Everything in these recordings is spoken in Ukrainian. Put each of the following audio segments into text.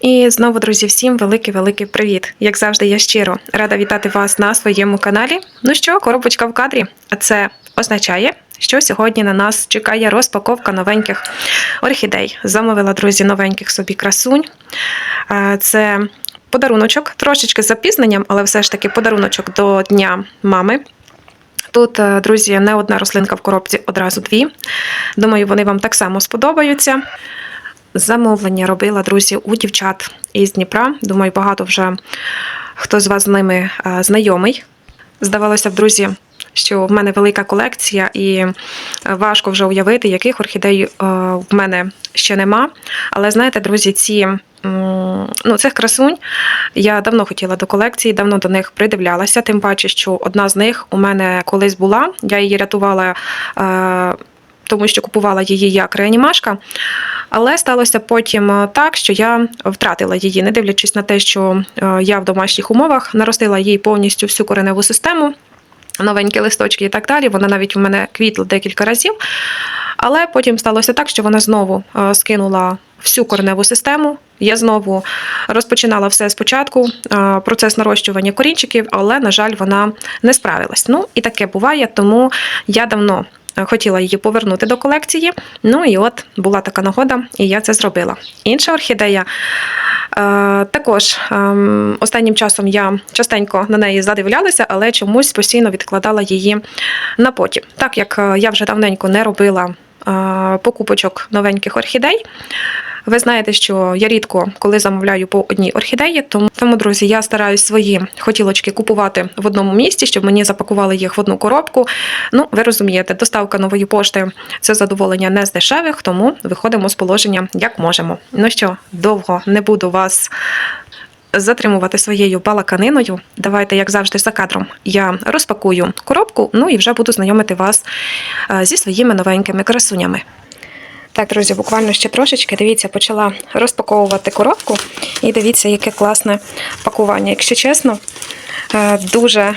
І знову, друзі, всім великий-великий привіт! Як завжди, я щиро рада вітати вас на своєму каналі. Ну що, коробочка в кадрі, а це означає, що сьогодні на нас чекає розпаковка новеньких орхідей. Замовила, друзі, новеньких собі красунь. Це подаруночок, трошечки з запізненням, але все ж таки подаруночок до Дня мами. Тут, е, друзі, не одна рослинка в коробці, одразу дві. Думаю, вони вам так само сподобаються. Замовлення робила, друзі, у дівчат із Дніпра. Думаю, багато вже хто з вас з ними е, знайомий. Здавалося б, друзі, що в мене велика колекція, і е, важко вже уявити, яких орхідей е, в мене ще нема. Але знаєте, друзі, ці ну, цих красунь я давно хотіла до колекції, давно до них придивлялася. Тим паче, що одна з них у мене колись була. Я її рятувала. тому що купувала її як реанімашка. Але сталося потім е, так, що я втратила її, не дивлячись на те, що е, я в домашніх умовах наростила їй повністю всю кореневу систему, новенькі листочки і так далі. Вона навіть у мене квітла декілька разів. Але потім сталося так, що вона знову е, скинула всю кореневу систему. Я знову розпочинала все спочатку, процес нарощування корінчиків, але, на жаль, вона не справилась. Ну і таке буває, тому я давно хотіла її повернути до колекції. Ну і от була така нагода, і я це зробила. Інша орхідея. Е, Також ем, останнім часом я частенько на неї задивлялася, але чомусь постійно відкладала її на потім. Так як е, я вже давненько не робила покупочок новеньких орхідей. Ви знаєте, що я рідко коли замовляю по одній орхідеї, тому, друзі, я стараюсь свої хотілочки купувати в одному місці, щоб мені запакували їх в одну коробку. Ну, ви розумієте, доставка нової пошти це задоволення не з дешевих, тому виходимо з положення як можемо. Ну що, довго не буду вас затримувати своєю балаканиною. Давайте, як завжди, за кадром я розпакую коробку, ну і вже буду знайомити вас е, зі своїми новенькими красунями. Так, друзі, буквально ще трошечки. Дивіться, почала розпаковувати коробку. І дивіться, яке класне пакування. Якщо чесно, е, дуже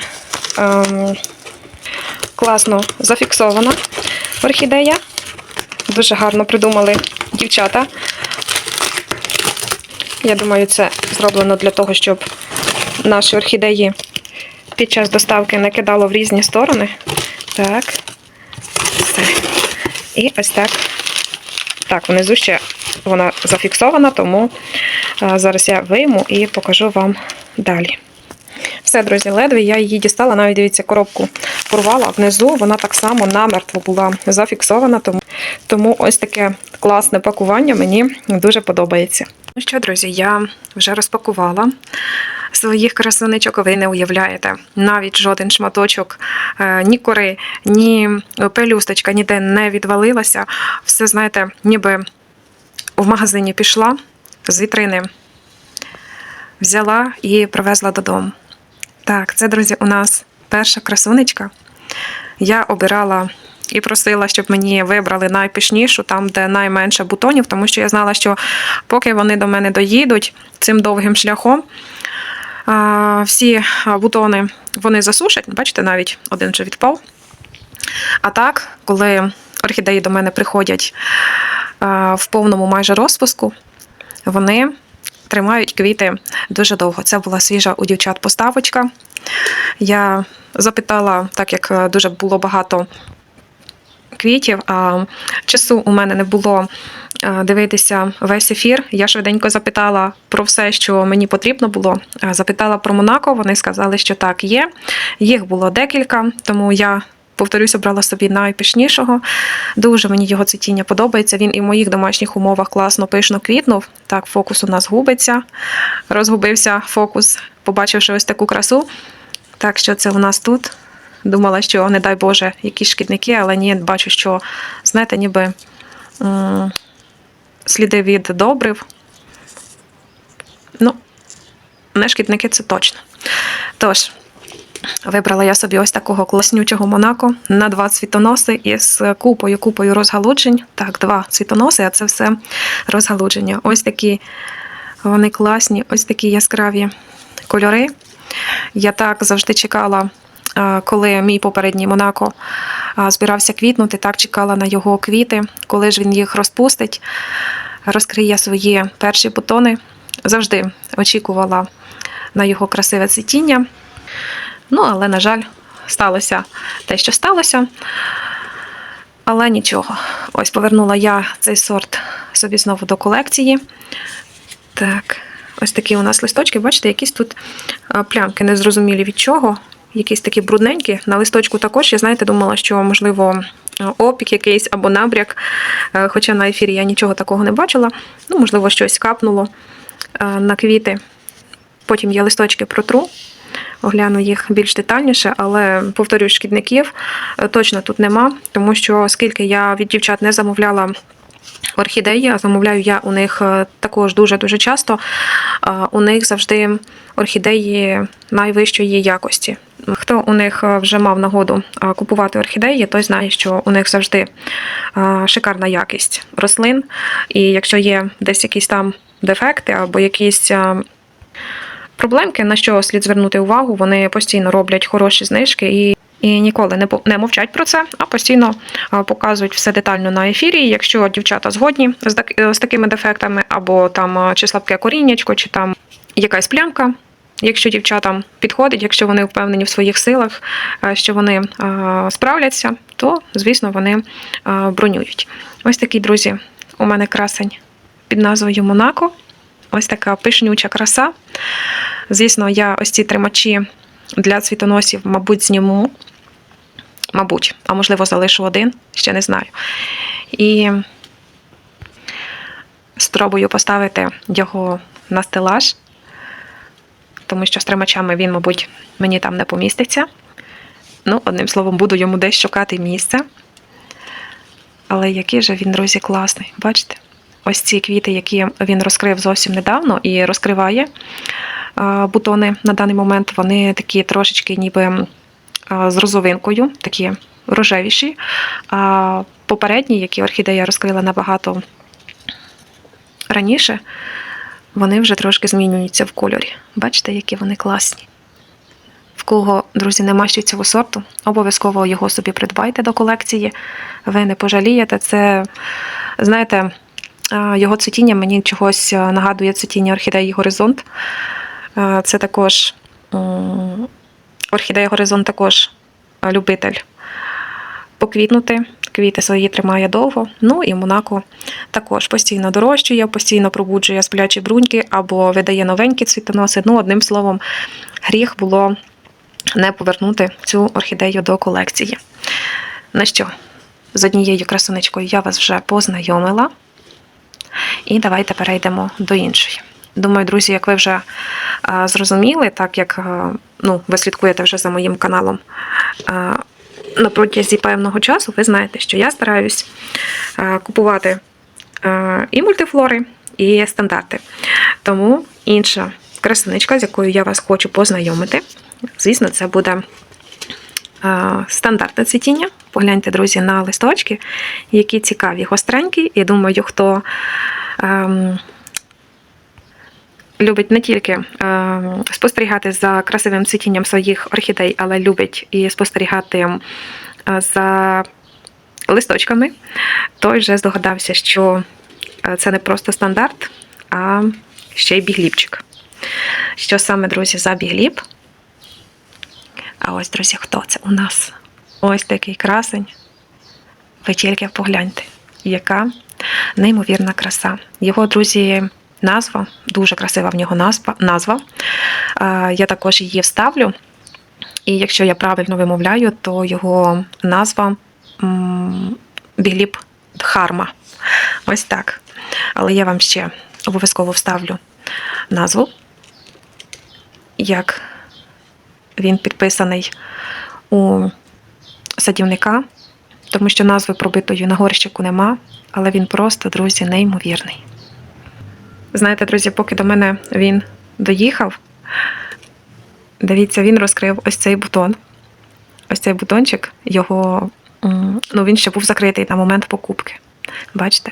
ем, класно зафіксована орхідея. Дуже гарно придумали дівчата. Я думаю, це зроблено для того, щоб наші орхідеї під час доставки не кидало в різні сторони. Так. Все. І ось так. Так, внизу ще вона зафіксована, тому е, зараз я вийму і покажу вам далі. Все, друзі, ледве я її дістала, навіть дивіться, коробку порвала внизу, вона так само намертво була зафіксована, тому, тому ось таке класне пакування мені дуже подобається. Ну що, друзі, я вже розпакувала своїх красуничок, ви не уявляєте. Навіть жоден шматочок, е, ні кори, ні пелюсточка ніде не відвалилася. Все, знаєте, ніби в магазині пішла з вітрини, взяла і привезла додому. Так, це, друзі, у нас перша красунечка. Я обирала і просила, щоб мені вибрали найпишнішу, там, де найменше бутонів, тому що я знала, що поки вони до мене доїдуть цим довгим шляхом, всі бутони вони засушать. Бачите, навіть один вже відпав. А так, коли орхідеї до мене приходять в повному майже розпуску, вони тримають квіти дуже довго. Це була свіжа у дівчат поставочка. Я запитала, так як е, дуже було багато квітів, а часу у мене не було е, дивитися весь ефір. Я швиденько запитала про все, що мені потрібно було. Е, Запитала про Монако. Вони сказали, що так є. Їх було декілька, тому я. Повторюся, брала собі найпишнішого. Дуже мені його цвітіння подобається. Він і в моїх домашніх умовах класно пишно квітнув. Так, фокус у нас губиться. Розгубився фокус, побачивши ось таку красу. Так, що це у нас тут? Думала, що, не дай Боже, якісь шкідники, але ні, бачу, що, знаєте, ніби сліди від добрив. Ну, не шкідники це точно. Тож, вибрала я собі ось такого класнючого Монако на два цвітоноси із купою купою розгалуджень. Так, два цвітоноси, а це все розгалудження. Ось такі вони класні, ось такі яскраві кольори. Я так завжди чекала, е, коли мій попередній Монако збирався квітнути, так чекала на його квіти, коли ж він їх розпустить, розкриє свої перші бутони. завжди очікувала на його красиве цвітіння. Ну, але, на жаль, сталося те, що сталося. Але нічого. Ось повернула я цей сорт собі знову до колекції. Так, ось такі у нас листочки, бачите, якісь тут плямки незрозумілі від чого. Якісь такі брудненькі. На листочку також, я знаєте, думала, що можливо опік якийсь або набряк. Е, Хоча на ефірі я нічого такого не бачила. Ну, можливо, щось капнуло е, на квіти. Потім я листочки протру, огляну їх більш детальніше, але повторюю, шкідників е, точно тут нема, тому що оскільки я від дівчат не замовляла орхідеї, замовляю я у них е, також дуже-дуже часто. е, У них завжди орхідеї найвищої якості. Хто у них е, вже мав нагоду купувати орхідеї, той знає, що у них завжди шикарна якість рослин. І якщо є десь якісь там дефекти або якісь проблемки, на що слід звернути увагу, вони постійно роблять хороші знижки і. І ніколи не мовчать про це, а постійно показують все детально на ефірі. Якщо дівчата згодні з, так- з такими дефектами, або там чи слабке коріннячко, чи там якась плямка. Якщо дівчатам підходить, якщо вони впевнені в своїх силах, що вони справляться, то звісно вони бронюють. Ось такий, друзі, у мене красень під назвою Монако. Ось така пишнюча краса. Звісно, я ось ці тримачі для цвітоносів, мабуть, зніму. Мабуть, а можливо, залишу один, ще не знаю. І спробую поставити його на стелаж, тому що з тримачами він, мабуть, мені там не поміститься. Ну, одним словом, буду йому десь шукати місце. Але який же він, друзі, класний. Бачите? Ось ці квіти, які він розкрив зовсім недавно і розкриває бутони на даний момент, вони такі трошечки ніби з розовинкою, такі рожевіші. А попередні, які орхідея розкрила набагато раніше, вони вже трошки змінюються в кольорі. Бачите, які вони класні. В кого, друзі, нема ще цього сорту, обов'язково його собі придбайте до колекції. Ви не пожалієте. Це, знаєте, його цвітіння мені чогось нагадує цвітіння орхідеї Горизонт. Це також орхідея Горизонт також любитель поквітнути. Квіти свої тримає довго. Ну і Монако також постійно дорощує, постійно пробуджує сплячі бруньки або видає новенькі цвітоноси. Ну, одним словом, гріх було не повернути цю орхідею до колекції. Ну що, з однією красунечкою я вас вже познайомила. І давайте перейдемо до іншої. Думаю, друзі, як ви вже зрозуміли, так як ну, ви слідкуєте вже за моїм каналом а, на протязі певного часу, ви знаєте, що я стараюсь купувати і мультифлори, і стандарти. Тому інша красунечка, з якою я вас хочу познайомити, звісно, це буде стандартне цвітіння. Погляньте, друзі, на листочки, які цікаві, гостренькі. І думаю, хто ем, любить не тільки ем, спостерігати за красивим цвітінням своїх орхідей, але любить і спостерігати е, за листочками, той вже здогадався, що е, це не просто стандарт, а ще й бігліпчик. Що саме, друзі, за бігліп? А ось, друзі, хто це у нас? Ось такий красень. Ви тільки погляньте, яка неймовірна краса. Його, друзі, назва, дуже красива в нього назва. Е, Я також її вставлю. І якщо я правильно вимовляю, то його назва м, Бігліп Дхарма. Ось так. Але я вам ще обов'язково вставлю назву, як він підписаний у садівника, тому що назви пробитої на горщику нема, але він просто, друзі, неймовірний. Знаєте, друзі, поки до мене він доїхав, дивіться, він розкрив ось цей бутон. Ось цей бутончик, його, ну він ще був закритий на момент покупки. Бачите?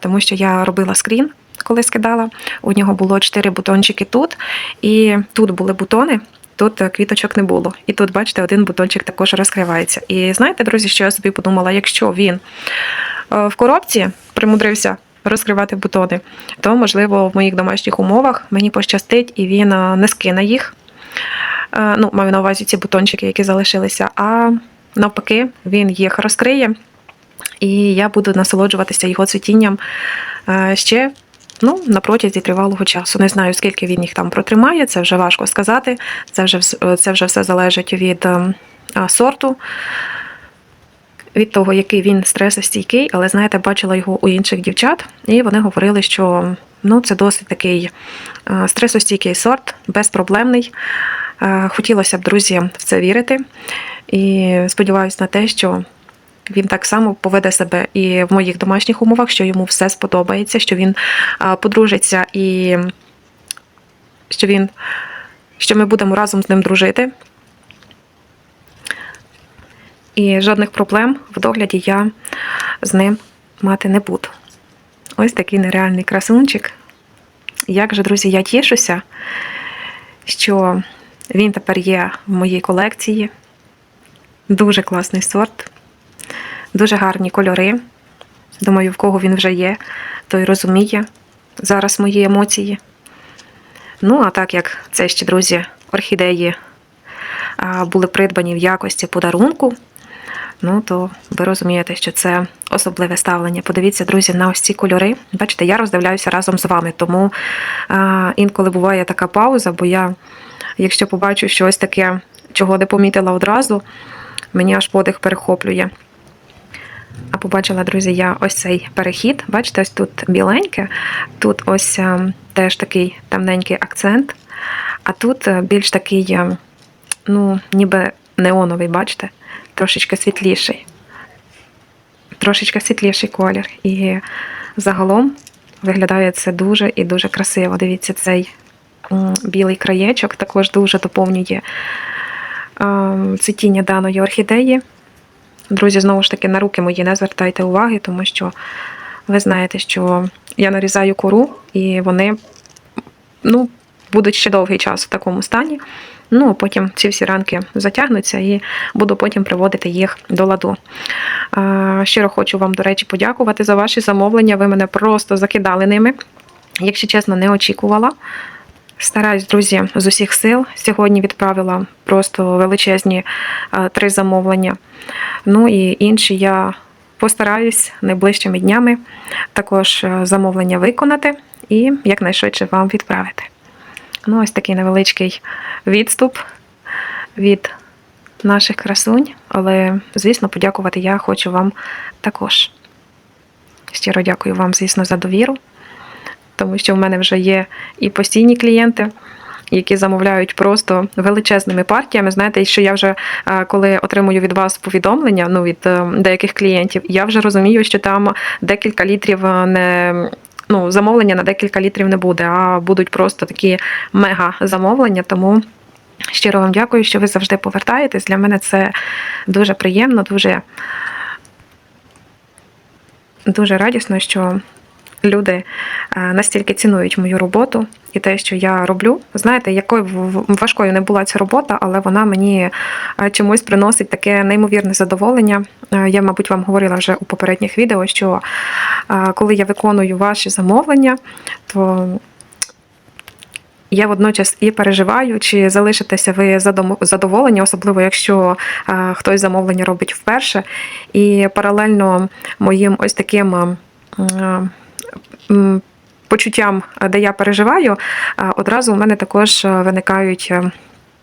Тому що я робила скрін, коли скидала. У нього було 4 бутончики тут, і тут були бутони, тут е, квіточок не було. І тут, бачите, один бутончик також розкривається. І знаєте, друзі, що я собі подумала, якщо він е, в коробці примудрився розкривати бутони, то, можливо, в моїх домашніх умовах мені пощастить і він е, не скине їх. Е, Ну, маю на увазі ці бутончики, які залишилися. А навпаки, він їх розкриє, і я буду насолоджуватися його цвітінням е, ще ну, на протязі тривалого часу. Не знаю, скільки він їх там протримає, це вже важко сказати. Це вже, це вже все залежить від е, сорту, від того, який він стресостійкий, але знаєте, бачила його у інших дівчат, і вони говорили, що ну, це досить такий е, стресостійкий сорт, безпроблемний. Е, Хотілося б, друзі, в це вірити. І сподіваюся на те, що він так само поведе себе і в моїх домашніх умовах, що йому все сподобається, що він подружиться і що він, що ми будемо разом з ним дружити. І жодних проблем в догляді я з ним мати не буду. Ось такий нереальний красунчик. Як же, друзі, я тішуся, що він тепер є в моїй колекції. Дуже класний сорт. Дуже гарні кольори. Думаю, в кого він вже є, той розуміє зараз мої емоції. Ну, а так як це ще, друзі, орхідеї були придбані в якості подарунку, ну то ви розумієте, що це особливе ставлення. Подивіться, друзі, на ось ці кольори. Бачите, я роздивляюся разом з вами, тому а, інколи буває така пауза, бо я, якщо побачу щось таке, чого не помітила одразу, мені аж подих перехоплює. А побачила, друзі, я ось цей перехід. Бачите, ось тут біленьке, тут ось е, теж такий темненький акцент, а тут е, більш такий, е, ну, ніби неоновий, бачите, трошечки світліший. Трошечки світліший колір. І загалом виглядає це дуже і дуже красиво. Дивіться, цей білий краєчок також дуже доповнює е, цвітіння даної орхідеї. Друзі, знову ж таки, на руки мої не звертайте уваги, тому що ви знаєте, що я нарізаю кору, і вони ну, будуть ще довгий час в такому стані. Ну, а потім ці всі ранки затягнуться і буду потім приводити їх до ладу. Щиро хочу вам, до речі, подякувати за ваші замовлення. Ви мене просто закидали ними. Якщо чесно, не очікувала. Стараюсь, друзі, з усіх сил. Сьогодні відправила просто величезні е, три замовлення. Ну і інші я постараюсь найближчими днями також е, замовлення виконати і якнайшвидше вам відправити. Ну, ось такий невеличкий відступ від наших красунь, але, звісно, подякувати я хочу вам також. Щиро дякую вам, звісно, за довіру тому що в мене вже є і постійні клієнти. Які замовляють просто величезними партіями. Знаєте, що я вже коли отримую від вас повідомлення, ну від е, деяких клієнтів, я вже розумію, що там декілька літрів е, не ну, замовлення на декілька літрів не буде, а будуть просто такі мега замовлення. Тому щиро вам дякую, що ви завжди повертаєтесь. Для мене це дуже приємно, дуже, дуже радісно, що люди е, настільки цінують мою роботу і те, що я роблю. Знаєте, якою важкою не була ця робота, але вона мені е, чомусь приносить таке неймовірне задоволення. Е, Я, мабуть, вам говорила вже у попередніх відео, що коли я виконую ваші замовлення, то я водночас і переживаю, чи залишитеся ви задоволені, особливо якщо хтось замовлення робить вперше. І паралельно моїм ось таким. Почуттям, е, де я переживаю, е, одразу у мене також е, виникають.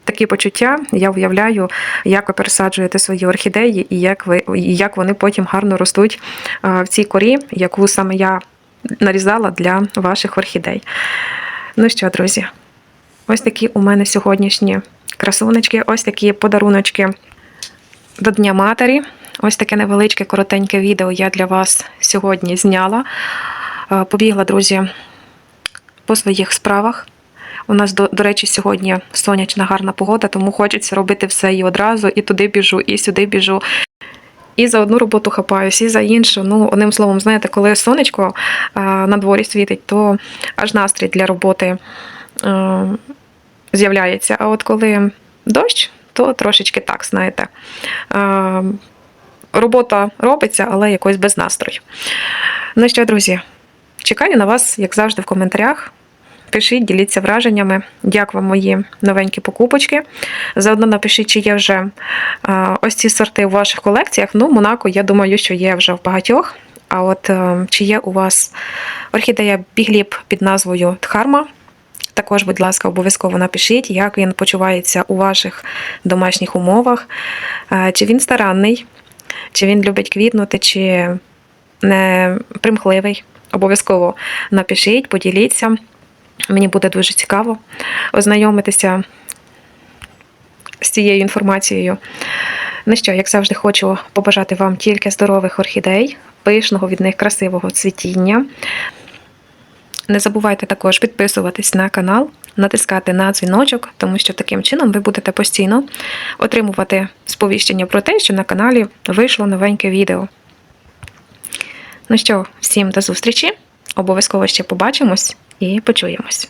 Такі почуття я уявляю, як ви пересаджуєте свої орхідеї і як ви і як вони потім гарно ростуть в цій корі, яку саме я нарізала для ваших орхідей. Ну що, друзі, ось такі у мене сьогоднішні красунечки, ось такі подаруночки до Дня Матері. Ось таке невеличке коротеньке відео я для вас сьогодні зняла. Е, Побігла, друзі, по своїх справах. У нас, до, до речі, сьогодні сонячна гарна погода, тому хочеться робити все і одразу, і туди біжу, і сюди біжу. І за одну роботу хапаюсь, і за іншу. Ну, одним словом, знаєте, коли сонечко е, на дворі світить, то аж настрій для роботи е, з'являється. А от коли дощ, то трошечки так, знаєте. Робота робиться, але якось без настрою. Ну що, друзі, Чекаю на вас, як завжди, в коментарях. Пишіть, діліться враженнями. Як вам мої новенькі покупочки. Заодно напишіть, чи є вже ось ці сорти у ваших колекціях. Ну, Монако, я думаю, що є вже в багатьох. А от е, чи є у вас орхідея бігліп під назвою Дхарма? Також, будь ласка, обов'язково напишіть, як він почувається у ваших домашніх умовах, Е, чи він старанний, чи він любить квітнути, чи не примхливий. Обов'язково напишіть, поділіться. Мені буде дуже цікаво ознайомитися з цією інформацією. Ну що, як завжди, хочу побажати вам тільки здорових орхідей, пишного від них красивого цвітіння. Не забувайте також підписуватись на канал, натискати на дзвіночок, тому що таким чином ви будете постійно отримувати сповіщення про те, що на каналі вийшло новеньке відео. Ну що, всім до зустрічі! Обов'язково ще побачимось і почуємось.